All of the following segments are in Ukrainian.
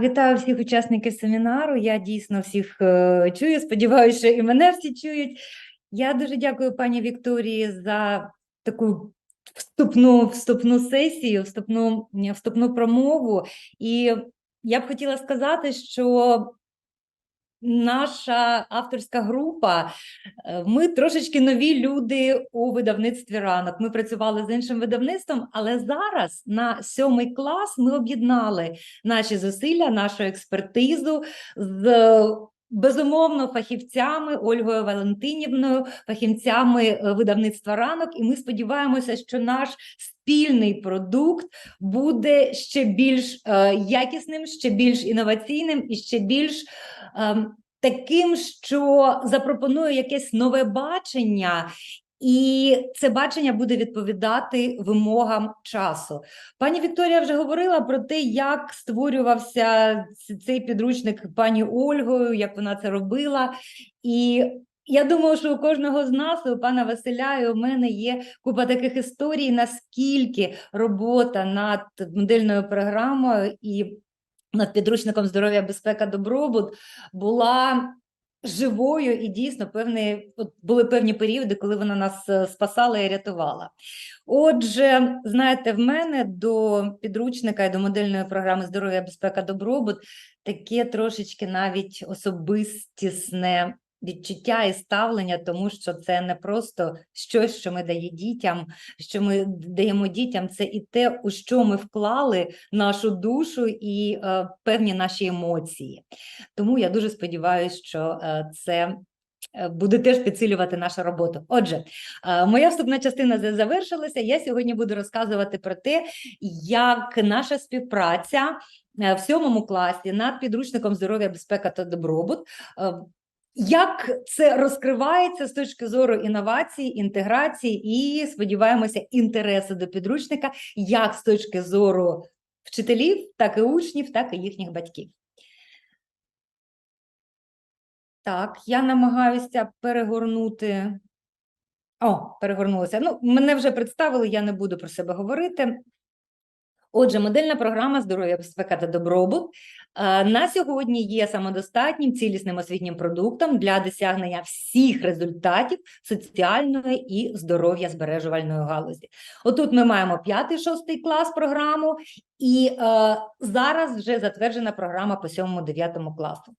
Вітаю всіх учасників семінару. Я дійсно всіх е, чую. Сподіваюся, що і мене всі чують. Я дуже дякую пані Вікторії за таку вступну, вступну сесію, вступну, вступну промову. І я б хотіла сказати, що наша авторська група, е, ми трошечки нові люди у видавництві ранок. Ми працювали з іншим видавництвом, але зараз на сьомий клас ми об'єднали наші зусилля, нашу експертизу з. Безумовно, фахівцями Ольгою Валентинівною, фахівцями е, видавництва ранок, і ми сподіваємося, що наш спільний продукт буде ще більш е, якісним, ще більш інноваційним і ще більш е, таким, що запропонує якесь нове бачення. І це бачення буде відповідати вимогам часу. Пані Вікторія вже говорила про те, як створювався цей підручник пані Ольгою, як вона це робила. І я думаю, що у кожного з нас, у пана Василя, і у мене є купа таких історій, наскільки робота над модельною програмою і над підручником здоров'я, безпека, добробут була живою і дійсно певні от були певні періоди, коли вона нас е, спасала і рятувала. Отже, знаєте, в мене до підручника і до модельної програми здоров'я, безпека, добробут таке трошечки навіть особистісне відчуття і ставлення, тому що це не просто щось, що ми дає дітям, що ми даємо дітям, це і те, у що ми вклали нашу душу і е, певні наші емоції. Тому я дуже сподіваюся, що е, це. е, Буде теж підсилювати нашу роботу. Отже, е, моя вступна частина завершилася. Я сьогодні буду розказувати про те, як наша співпраця е, в сьомому класі над підручником здоров'я, безпека та добробут як це розкривається з точки зору інновації, інтеграції і сподіваємося, інтересу до підручника, як з точки зору вчителів, так і учнів, так і їхніх батьків. Так, я намагаюся перегорнути. О, перегорнулася. Ну, мене вже представили, я не буду про себе говорити. Отже, модельна програма здоров'я, безпека та добробут е, на сьогодні є самодостатнім цілісним освітнім продуктом для досягнення всіх результатів соціальної і здоров'я збережувальної галузі. Отут ми маємо п'ятий-шостий клас програму, і е, зараз вже затверджена програма по 7-9 класу.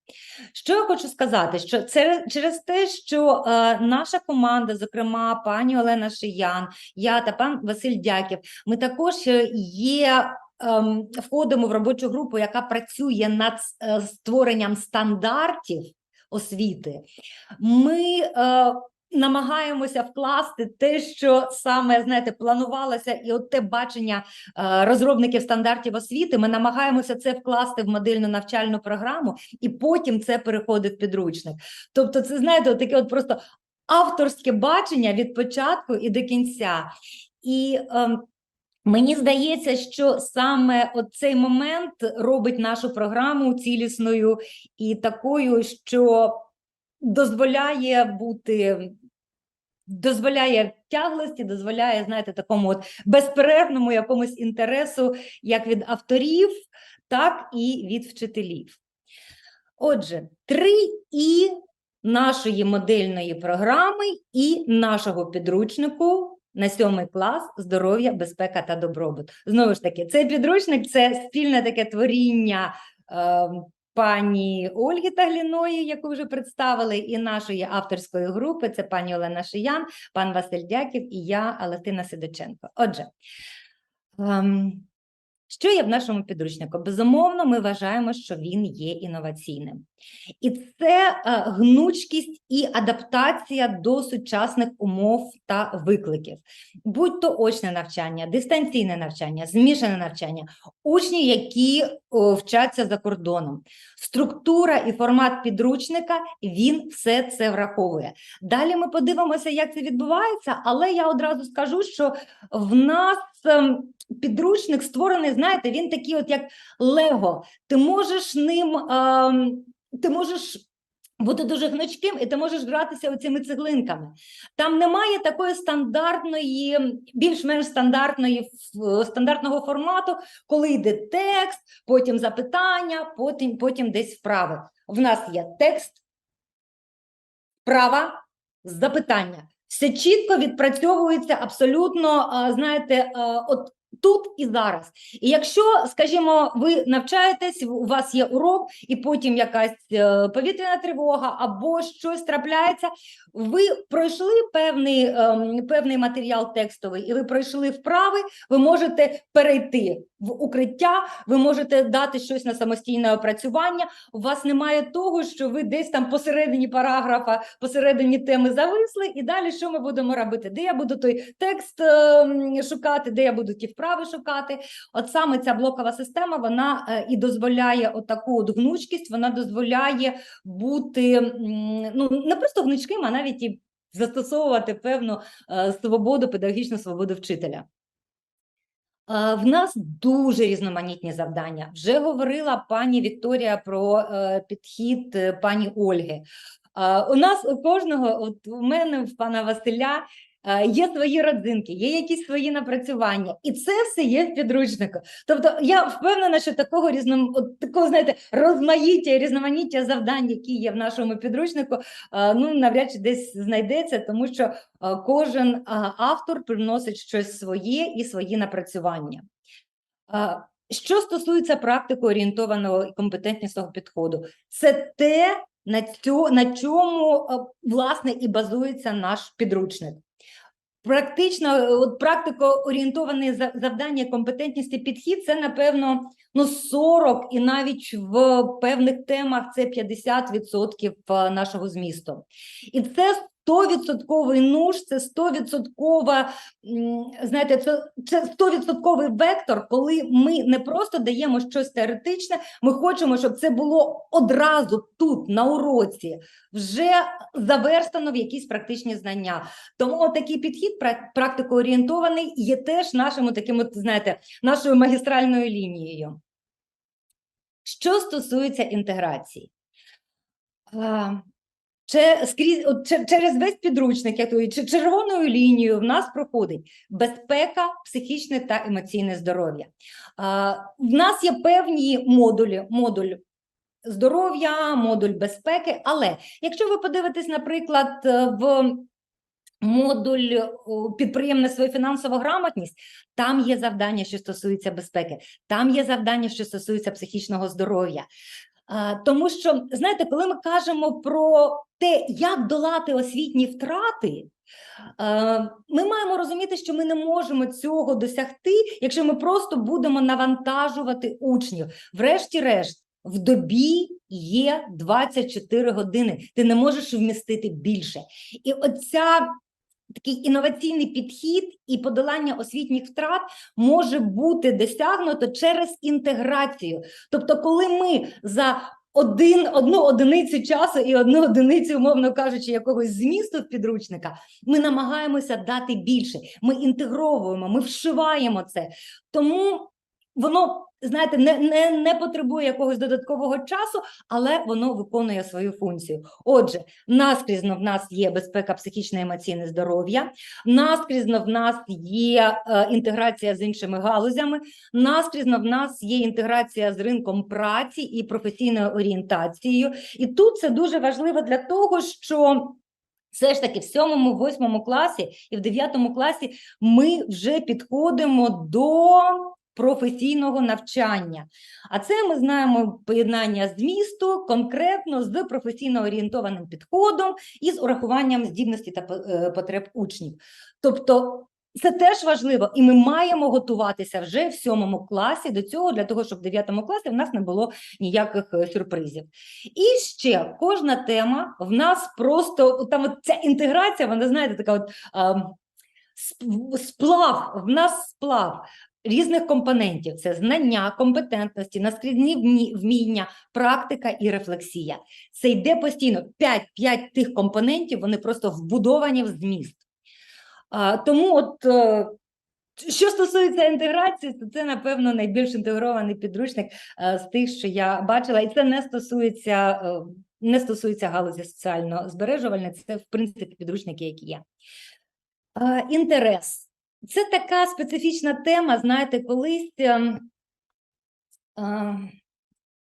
Що я хочу сказати? Що це через те, що е, наша команда, зокрема пані Олена Шиян, я та пан Василь Дяків, ми також е, є. Ем, Входимо в робочу групу, яка працює над е, створенням стандартів освіти. Ми е, намагаємося вкласти те, що саме знаєте, планувалося, і от те бачення е, розробників стандартів освіти. Ми намагаємося це вкласти в модельну навчальну програму, і потім це переходить в підручник. Тобто, це знаєте, от таке от просто авторське бачення від початку і до кінця. І ем, Мені здається, що саме цей момент робить нашу програму цілісною і такою, що дозволяє бути, дозволяє тяглості, дозволяє, знаєте, такому от безперервному якомусь інтересу як від авторів, так і від вчителів. Отже, три і нашої модельної програми і нашого підручнику на сьомий клас здоров'я, безпека та добробут. Знову ж таки, цей підручник це спільне таке творіння е, пані Ольги Тагліної, яку вже представили, і нашої авторської групи. Це пані Олена Шиян, пан Василь Дяків і я, Алатина Сидоченко. Отже. ем, що є в нашому підручнику? Безумовно, ми вважаємо, що він є інноваційним. І це е, гнучкість і адаптація до сучасних умов та викликів, будь то очне навчання, дистанційне навчання, змішане навчання, учні, які вчаться за кордоном. Структура і формат підручника він все це враховує. Далі ми подивимося, як це відбувається, але я одразу скажу, що в нас. ем, Підручник створений, знаєте, він такий, от як Лего. Ти можеш ним ем, ти можеш бути дуже гнучким, і ти можеш гратися оцими цеглинками. Там немає такої стандартної, більш-менш стандартної стандартного формату, коли йде текст, потім запитання, потім, потім десь вправи. В нас є текст, вправа, запитання. Все чітко відпрацьовується абсолютно, знаєте, от тут і зараз. І якщо, скажімо, ви навчаєтесь, у вас є урок, і потім якась е, повітряна тривога або щось трапляється, ви пройшли певний, ем, певний матеріал текстовий, і ви пройшли вправи, ви можете перейти в укриття, ви можете дати щось на самостійне опрацювання. У вас немає того, що ви десь там посередині параграфа, посередині теми зависли, і далі що ми будемо робити? Де я буду той текст ем, шукати, де я буду ті вправи шукати? От саме ця блокова система вона е, і дозволяє отаку от гнучкість, вона дозволяє бути ну не просто гнучким, а навіть і застосовувати певну е, свободу, педагогічну свободу вчителя. Е, В нас дуже різноманітні завдання. Вже говорила пані Вікторія про е, підхід е, пані Ольги. У нас у кожного, от у мене, в пана Василя, є свої родзинки, є якісь свої напрацювання, і це все є в підручнику. Тобто я впевнена, що такого різном, такого, знаєте, розмаїття, і різноманіття завдань, які є в нашому підручнику, е, ну навряд чи десь знайдеться, тому що е, кожен е, автор приносить щось своє і свої напрацювання. Е, Що стосується практико орієнтованого і компетентнісного підходу, це те, на, цьо, на чому е, власне і базується наш підручник. Практично, е, от практико-орієнтоване за- завдання, компетентність і підхід це, напевно, ну 40 і навіть в певних темах це 50% е, нашого змісту. І це 100% нуж, це 100%, знаєте, це, 100% вектор, коли ми не просто даємо щось теоретичне, ми хочемо, щоб це було одразу тут, на уроці, вже заверстано в якісь практичні знання. Тому такий підхід пра- практикоорієнтований є теж нашим таким, знаєте, нашою магістральною лінією. Що стосується інтеграції, че- скрізь, от, че- через весь підручник, як то, чи- червоною лінією в нас проходить безпека, психічне та емоційне здоров'я. В нас є певні модулі, модуль здоров'я, модуль безпеки, але якщо ви подивитесь, наприклад, е, в модуль о, підприємництво і фінансова грамотність, там є завдання, що стосується безпеки, там є завдання, що стосується психічного здоров'я. Тому що, знаєте, коли ми кажемо про те, як долати освітні втрати, ми маємо розуміти, що ми не можемо цього досягти, якщо ми просто будемо навантажувати учнів. Врешті-решт, в добі є 24 години. Ти не можеш вмістити більше. І оця такий інноваційний підхід і подолання освітніх втрат може бути досягнуто через інтеграцію. Тобто, коли ми за один, одну одиницю часу і одну одиницю, умовно кажучи, якогось змісту в підручника, ми намагаємося дати більше. Ми інтегровуємо, ми вшиваємо це. Тому воно, знаєте, не, не, не потребує якогось додаткового часу, але воно виконує свою функцію. Отже, наскрізно в нас є безпека психічне емоційне здоров'я, наскрізно в нас є е, інтеграція з іншими галузями, наскрізно в нас є інтеграція з ринком праці і професійною орієнтацією. І тут це дуже важливо для того, що все ж таки в сьомому, восьмому класі і в дев'ятому класі ми вже підходимо до професійного навчання. А це ми знаємо поєднання змісту конкретно з професійно орієнтованим підходом і з урахуванням здібності та е, потреб учнів. Тобто це теж важливо, і ми маємо готуватися вже в сьомому класі до цього, для того, щоб в дев'ятому класі в нас не було ніяких е, сюрпризів. І ще кожна тема в нас просто там ця інтеграція, вона знаєте, така от ем, сплав, в нас сплав різних компонентів: це знання, компетентності, наскрізні вміння, практика і рефлексія. Це йде постійно. П'ять, п'ять тих компонентів вони просто вбудовані в зміст. Тому, от е, що стосується інтеграції, то це, напевно, найбільш інтегрований підручник е, з тих, що я бачила, і це не стосується е, не стосується галузі соціально збережувальної, це в принципі підручники, які є. Інтерес. Це така специфічна тема. Знаєте, колись ем, е,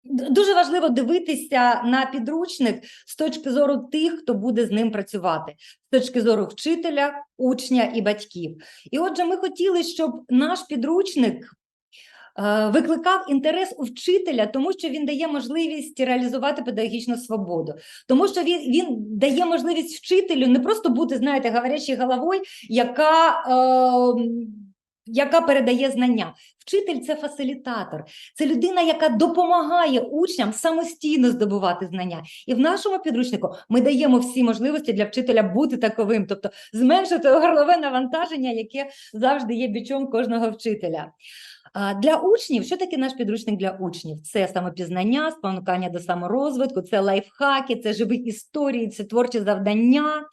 дуже важливо дивитися на підручник з точки зору тих, хто буде з ним працювати, з точки зору вчителя, учня і батьків. І отже, ми хотіли, щоб наш підручник е, викликав інтерес у вчителя, тому що він дає можливість реалізувати педагогічну свободу, тому що він, він дає можливість вчителю не просто бути, знаєте, говорящою головою, яка, е, яка передає знання. Вчитель це фасилітатор, це людина, яка допомагає учням самостійно здобувати знання. І в нашому підручнику ми даємо всі можливості для вчителя бути таковим, тобто зменшити горлове навантаження, яке завжди є бічом кожного вчителя. Для учнів, що таке наш підручник для учнів? Це самопізнання, спонукання до саморозвитку, це лайфхаки, це живі історії, це творчі завдання.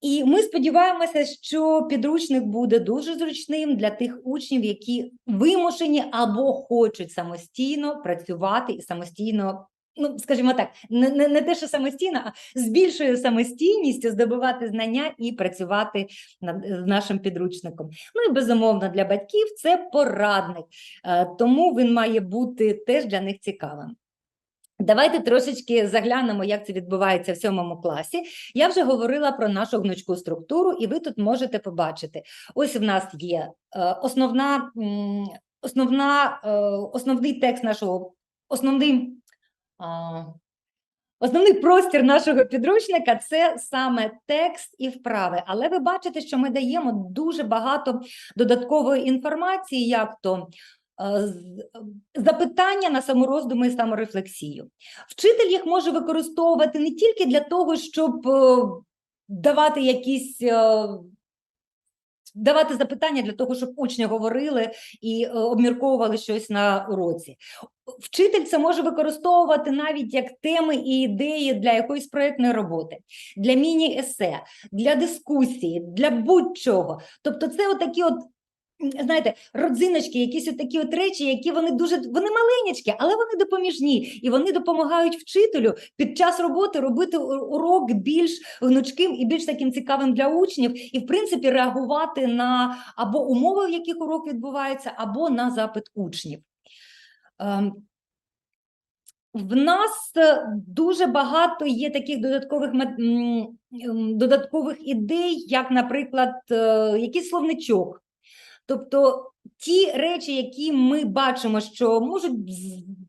І ми сподіваємося, що підручник буде дуже зручним для тих учнів, які вимушені або хочуть самостійно працювати і самостійно. Ну, скажімо так, не, не, не те, що самостійно, а з більшою самостійністю здобувати знання і працювати над з нашим підручником. Ну і безумовно для батьків це порадник, е, тому він має бути теж для них цікавим. Давайте трошечки заглянемо, як це відбувається в сьомому класі. Я вже говорила про нашу гнучку структуру, і ви тут можете побачити. Ось в нас є е, основна, основна, е, основний текст нашого, основний, основний простір нашого підручника це саме текст і вправи. Але ви бачите, що ми даємо дуже багато додаткової інформації, як то е, запитання на самороздуми і саморефлексію. Вчитель їх може використовувати не тільки для того, щоб е, давати якісь. Давати запитання для того, щоб учні говорили і е, обмірковували щось на уроці. Вчитель це може використовувати навіть як теми і ідеї для якоїсь проєктної роботи, для міні-есе, для дискусії, для будь-чого. Тобто, це отакі от. Знаєте, родзиночки, якісь такі от речі, які вони дуже вони маленькі, але вони допоміжні, і вони допомагають вчителю під час роботи робити урок більш гнучким і більш таким цікавим для учнів, і в принципі реагувати на або умови, в яких урок відбувається, або на запит учнів. Ем, В нас е, дуже багато є таких додаткових додаткових ідей, як, наприклад, е, якийсь словничок. Тобто ті речі, які ми бачимо, що можуть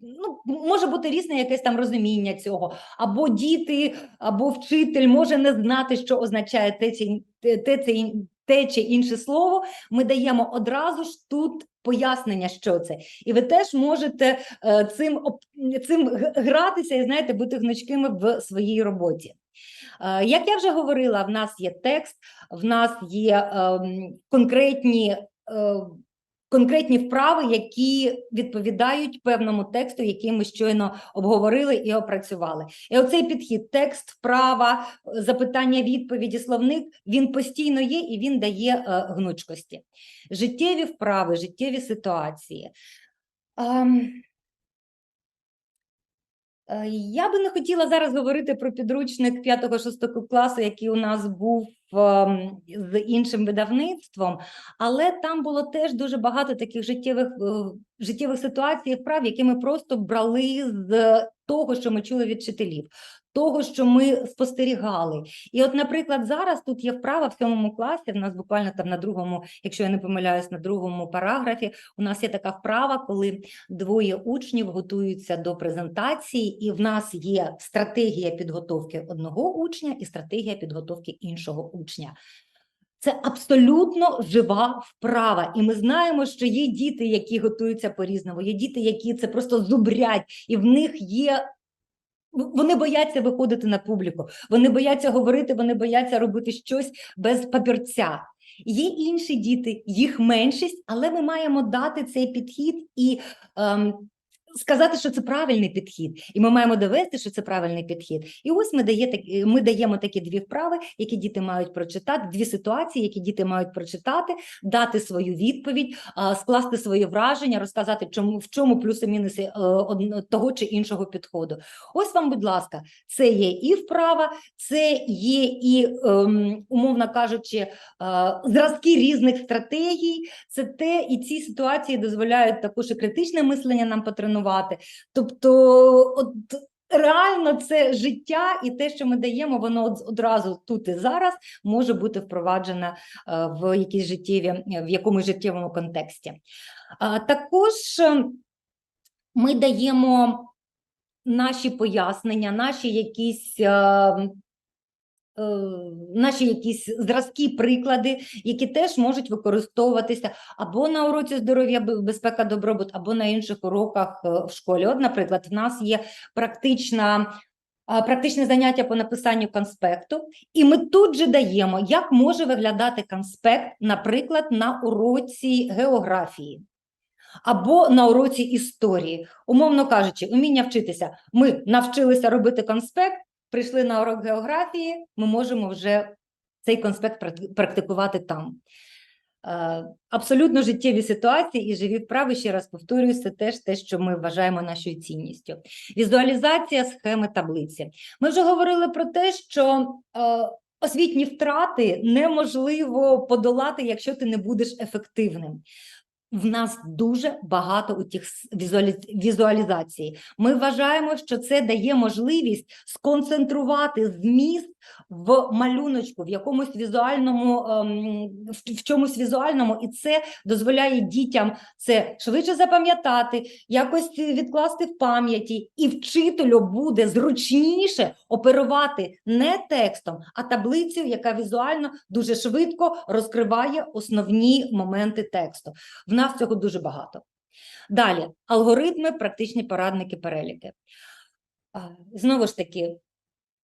ну, може бути різне якесь там розуміння цього, або діти, або вчитель може не знати, що означає те, чи, те, це те чи інше слово. Ми даємо одразу ж тут пояснення, що це. І ви теж можете е, цим, цим гратися і знаєте, бути гнучкими в своїй роботі. Е, Як я вже говорила, в нас є текст, в нас є ем, конкретні, конкретні вправи, які відповідають певному тексту, який ми щойно обговорили і опрацювали. І оцей підхід: текст, вправа, е, запитання, відповіді, словник він постійно є і він дає е, гнучкості. Життєві вправи, життєві ситуації. Е, Я би не хотіла зараз говорити про підручник 5-6 класу, який у нас був ем, з іншим видавництвом, але там було теж дуже багато таких життєвих, е, життєвих ситуацій, прав, які ми просто брали з того, що ми чули від вчителів, того, що ми спостерігали. І от, наприклад, зараз тут є вправа в сьомому класі, в нас буквально там на другому, якщо я не помиляюсь, на другому параграфі, у нас є така вправа, коли двоє учнів готуються до презентації, і в нас є стратегія підготовки одного учня і стратегія підготовки іншого учня. Це абсолютно жива вправа, і ми знаємо, що є діти, які готуються по-різному, є діти, які це просто зубрять, і в них є. Вони бояться виходити на публіку, вони бояться говорити, вони бояться робити щось без папірця. Є інші діти, їх меншість, але ми маємо дати цей підхід і ем, сказати, що це правильний підхід, і ми маємо довести, що це правильний підхід. І ось ми, дає, так- ми даємо такі дві вправи, які діти мають прочитати, дві ситуації, які діти мають прочитати, дати свою відповідь, скласти свої враження, розказати, чому в чому плюси-мінуси е, того чи іншого підходу. Ось вам, будь ласка, це є і вправа, це є і, ем, умовно кажучи, е, зразки різних стратегій. Це те, і ці ситуації дозволяють також і критичне мислення нам потренувати. Тобто, от реально це життя, і те, що ми даємо, воно одразу тут і зараз може бути впроваджене е, в якійсь життєві, в якомусь життєвому контексті. Також е, ми даємо наші пояснення, наші якісь. Е, Наші якісь зразки, приклади, які теж можуть використовуватися або на уроці здоров'я, безпека, добробут, або на інших уроках е, в школі. От, наприклад, в нас є практична, практичне заняття по написанню конспекту, і ми тут же даємо, як може виглядати конспект, наприклад, на уроці географії або на уроці історії. Умовно кажучи, уміння вчитися. Ми навчилися робити конспект, прийшли на урок географії, ми можемо вже цей конспект практи- практикувати там. Е, Абсолютно життєві ситуації і живі вправи, ще раз повторюю, це теж те, що ми вважаємо нашою цінністю. Візуалізація схеми таблиці. Ми вже говорили про те, що е, освітні втрати неможливо подолати, якщо ти не будеш ефективним. В нас дуже багато у тих візуалізацій. Ми вважаємо, що це дає можливість сконцентрувати зміст в малюночку, в якомусь візуальному, ем, в, чомусь візуальному, і це дозволяє дітям це швидше запам'ятати, якось відкласти в пам'яті, і вчителю буде зручніше оперувати не текстом, а таблицею, яка візуально дуже швидко розкриває основні моменти тексту. В нас цього дуже багато. Далі алгоритми, практичні порадники, переліки. Знову ж таки,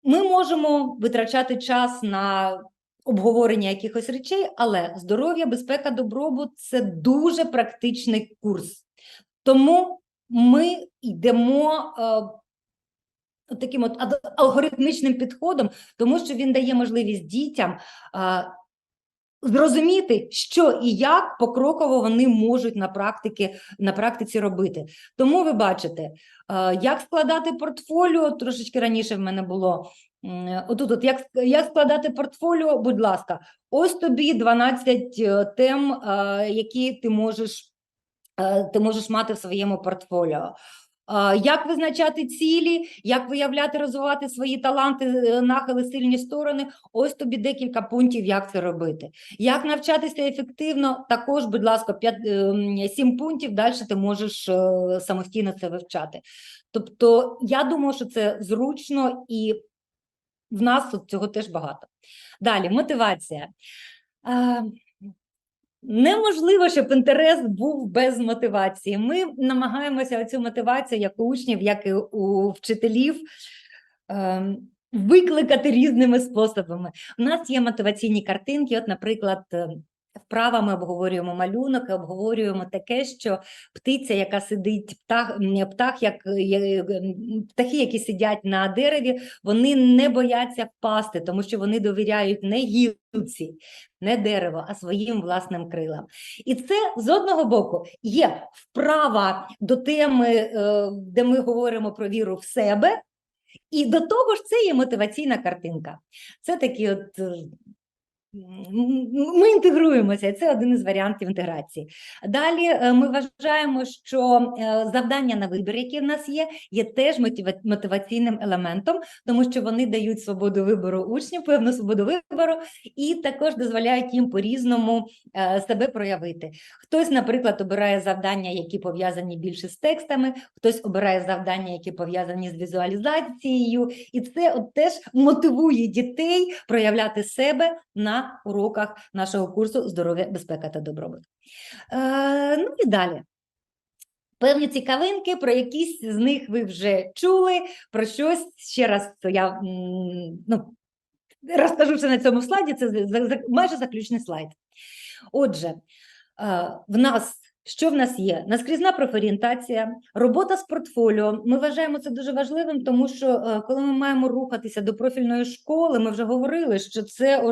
ми можемо витрачати час на обговорення якихось речей, але здоров'я, безпека, добробут це дуже практичний курс. Тому ми йдемо е, таким от алгоритмічним підходом, тому що він дає можливість дітям е, зрозуміти, що і як покроково вони можуть на практики, на практиці робити. Тому ви бачите, е, як складати портфоліо, трошечки раніше в мене було. Отут, от як, як складати портфоліо, будь ласка, ось тобі 12 е, тем, е, які ти можеш, ти можеш мати в своєму портфоліо. Як визначати цілі, як виявляти, розвивати свої таланти, е, нахили, сильні сторони? Ось тобі декілька пунктів, як це робити. Як навчатися ефективно? Також, будь ласка, 5, 7 пунктів, далі ти можеш е, самостійно це вивчати. Тобто, я думаю, що це зручно і в нас цього теж багато. Далі, мотивація. Неможливо, щоб інтерес був без мотивації. Ми намагаємося цю мотивацію, як у учнів, як і у вчителів, ем, викликати різними способами. У нас є мотиваційні картинки. От, наприклад, е, вправа ми обговорюємо малюнок, обговорюємо таке, що птиця, яка сидить, птах, птах, як птахи, які сидять на дереві, вони не бояться впасти, тому що вони довіряють не гілці, не дерево, а своїм власним крилам. І це з одного боку є вправа до теми, е, де ми говоримо про віру в себе, і до того ж, це є мотиваційна картинка. Це такі от. Ми інтегруємося, це один із варіантів інтеграції. Далі е, ми вважаємо, що е, завдання на вибір, які в нас є, є теж мотиваційним елементом, тому що вони дають свободу вибору учнів, певну свободу вибору, і також дозволяють їм по-різному е, себе проявити. Хтось, наприклад, обирає завдання, які пов'язані більше з текстами, хтось обирає завдання, які пов'язані з візуалізацією, і це от теж мотивує дітей проявляти себе на уроках нашого курсу здоров'я, безпека та добробут. Е, ну і далі. Певні цікавинки, про якісь з них ви вже чули, про щось ще раз я ну, розкажу все на цьому слайді. Це майже заключний слайд. Отже, е, в нас Що в нас є? Наскрізна профорієнтація, робота з портфоліо. Ми вважаємо це дуже важливим, тому що е, коли ми маємо рухатися до профільної школи, ми вже говорили, що це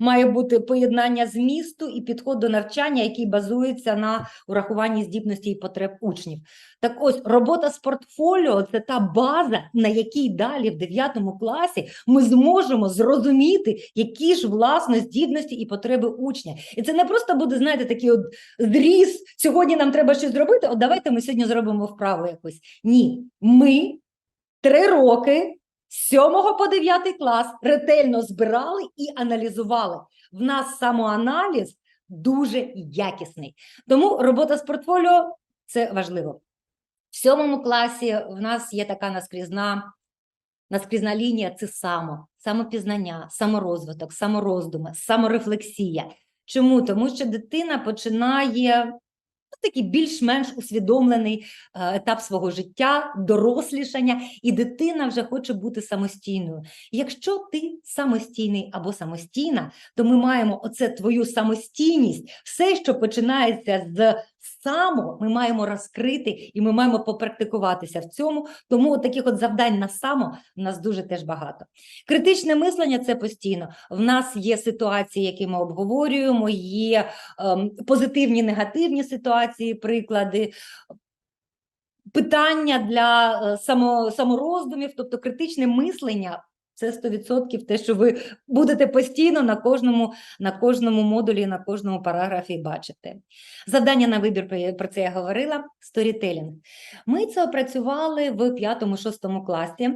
має бути поєднання змісту і підход до навчання, який базується на урахуванні здібності і потреб учнів. Так ось робота з портфоліо це та база, на якій далі в 9 класі ми зможемо зрозуміти, які ж власне здібності і потреби учня. І це не просто буде, знаєте, такий от зріз. Сьогодні нам треба щось зробити. От давайте ми сьогодні зробимо вправу якусь. Ні, ми три роки. З 7 по 9 клас ретельно збирали і аналізували. В нас самоаналіз дуже якісний. Тому робота з портфоліо це важливо. В сьомому класі в нас є така наскрізна, наскрізна лінія це само, самопізнання, саморозвиток, самороздуми, саморефлексія. Чому? Тому що дитина починає такий більш-менш усвідомлений е, етап свого життя, дорослішання, і дитина вже хоче бути самостійною. Якщо ти самостійний або самостійна, то ми маємо оце твою самостійність, все, що починається з само, ми маємо розкрити і ми маємо попрактикуватися в цьому. Тому таких от завдань на само в нас дуже теж багато. Критичне мислення це постійно. В нас є ситуації, які ми обговорюємо, є ем, позитивні, негативні ситуації, приклади. Питання для е, само, самороздумів, тобто критичне мислення, це 100% те, що ви будете постійно на кожному, на кожному модулі, на кожному параграфі бачити. Завдання на вибір, про це я говорила, сторітелінг. Ми це опрацювали в 5-6 класі.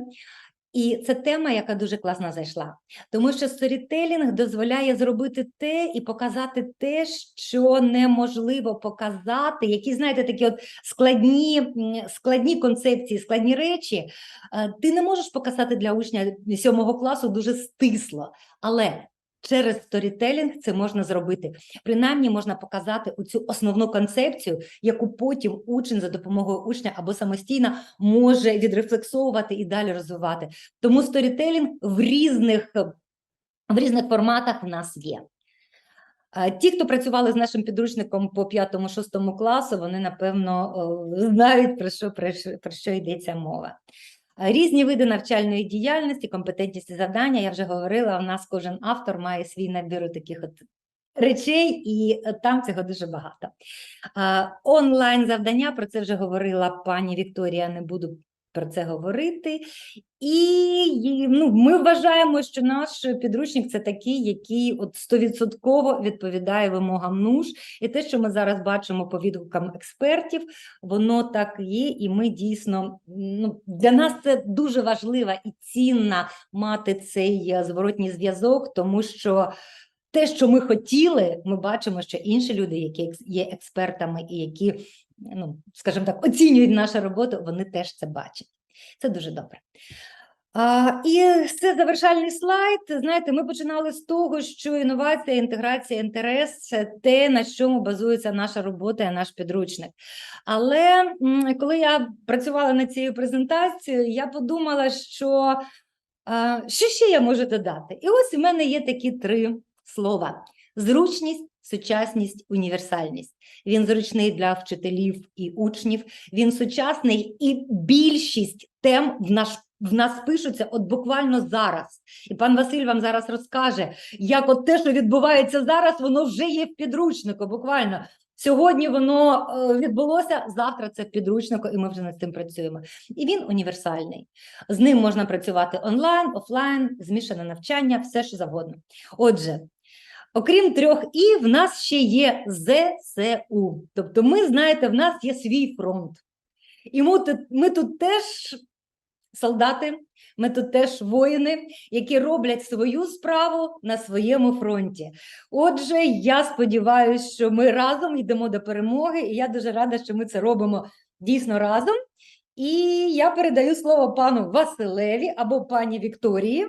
І це тема, яка дуже класно зайшла, тому що сторітелінг дозволяє зробити те і показати те, що неможливо показати, які, знаєте, такі от складні, складні концепції, складні речі. е, Ти не можеш показати для учня сьомого класу дуже стисло, але через сторітелінг це можна зробити. Принаймні можна показати оцю основну концепцію, яку потім учень за допомогою учня або самостійно може відрефлексовувати і далі розвивати. Тому сторітелінг в різних, в різних форматах в нас є. Ті, хто працювали з нашим підручником по 5-6 класу, вони напевно знають про що, про що, йдеться мова. Різні види навчальної діяльності, компетентність і завдання, я вже говорила, у нас кожен автор має свій набір таких от речей, і е, там цього дуже багато. Онлайн завдання, про це вже говорила пані Вікторія, не буду про це говорити. І ну, ми вважаємо, що наш підручник це такий, який от стовідсотково відповідає вимогам НУШ. І те, що ми зараз бачимо по відгукам експертів, воно так є, і ми дійсно ну, для нас це дуже важливо і цінно мати цей е, зворотній зв'язок, тому що те, що ми хотіли, ми бачимо, що інші люди, які є експертами і які, ну скажімо так, оцінюють нашу роботу, вони теж це бачать. Це дуже добре. А, і це завершальний слайд. Знаєте, ми починали з того, що інновація, інтеграція, інтерес це те, на чому базується наша робота і наш підручник. Але коли я працювала над цією презентацією, я подумала, що що ще я можу додати? І ось у мене є такі три слова: зручність, сучасність, універсальність. Він зручний для вчителів і учнів. Він сучасний, і більшість тем в наш. В нас пишуться от буквально зараз, і пан Василь вам зараз розкаже, як от те, що відбувається зараз, воно вже є в підручнику. Буквально сьогодні воно е, відбулося, завтра це в підручнику, і ми вже над цим працюємо. І він універсальний. З ним можна працювати онлайн, офлайн, змішане навчання, все що завгодно. Отже, окрім трьох і, в нас ще є ЗСУ. Тобто, ми знаєте, в нас є свій фронт. І ми тут, ми тут теж солдати, ми тут теж воїни, які роблять свою справу на своєму фронті. Отже, я сподіваюся, що ми разом йдемо до перемоги, і я дуже рада, що ми це робимо дійсно разом. І я передаю слово пану Василеві або пані Вікторії.